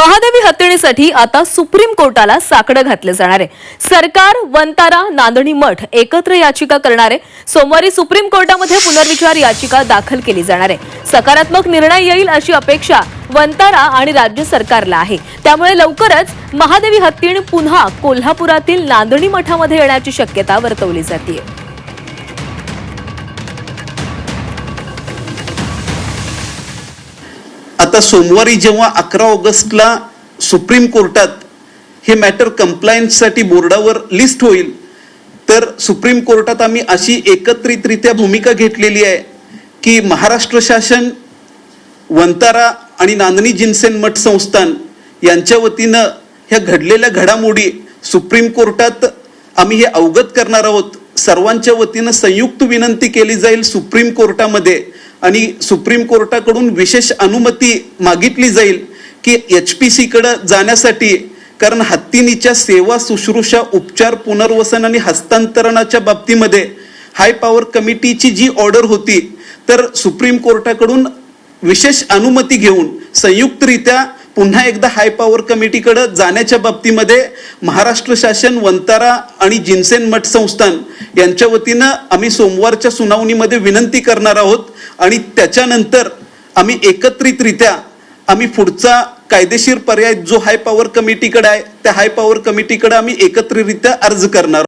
महादेवी हत्येसाठी आता सुप्रीम कोर्टाला साकडं घातलं जाणार आहे. सरकार वंतारा नांदणी मठ एकत्र याचिका करणार आहे. सोमवारी सुप्रीम कोर्टामध्ये पुनर्विचार याचिका दाखल केली जाणार आहे. सकारात्मक निर्णय येईल अशी अपेक्षा वंतारा आणि राज्य सरकारला आहे. त्यामुळे लवकरच महादेवी हत्तीण पुन्हा कोल्हापुरातील नांदणी मठामध्ये येण्याची शक्यता वर्तवली जाते आता सोमवारी जेव्हा अकरा ऑगस्टला सुप्रीम कोर्टात हे मॅटर कंप्लायन्ससाठी बोर्डावर लिस्ट होईल तर सुप्रीम कोर्टात आम्ही अशी एकत्रितरित्या भूमिका घेतलेली आहे की महाराष्ट्र शासन वंतारा आणि नांदणी जिन्सेन मठ संस्थान यांच्या वतीनं ह्या घडलेल्या घडामोडी सुप्रीम कोर्टात आम्ही हे अवगत करणार आहोत. सर्वांच्या वतीनं संयुक्त विनंती केली जाईल सुप्रीम कोर्टामध्ये आणि सुप्रीम कोर्टाकडून विशेष अनुमती मागितली जाईल की एच पी सीकडं जाण्यासाठी कारण हत्तीनीच्या सेवा शुश्रूषा उपचार पुनर्वसन आणि हस्तांतरणाच्या बाबतीमध्ये हाय पॉवर कमिटीची जी ऑर्डर होती तर सुप्रीम कोर्टाकडून विशेष अनुमती घेऊन संयुक्तरित्या पुन्हा एकदा हाय पॉवर कमिटीकडं जाण्याच्या बाबतीमध्ये महाराष्ट्र शासन वंतारा आणि जिन्सेन मठ संस्थान यांच्या वतीनं आम्ही सोमवारच्या सुनावणीमध्ये विनंती करणार आहोत. आणि त्याच्यानंतर आम्ही एकत्रितरित्या आम्ही पुढचा कायदेशीर पर्याय जो हाय पॉवर कमिटीकडे आहे त्या हाय पॉवर कमिटीकडे आम्ही एकत्रितरित्या अर्ज करणार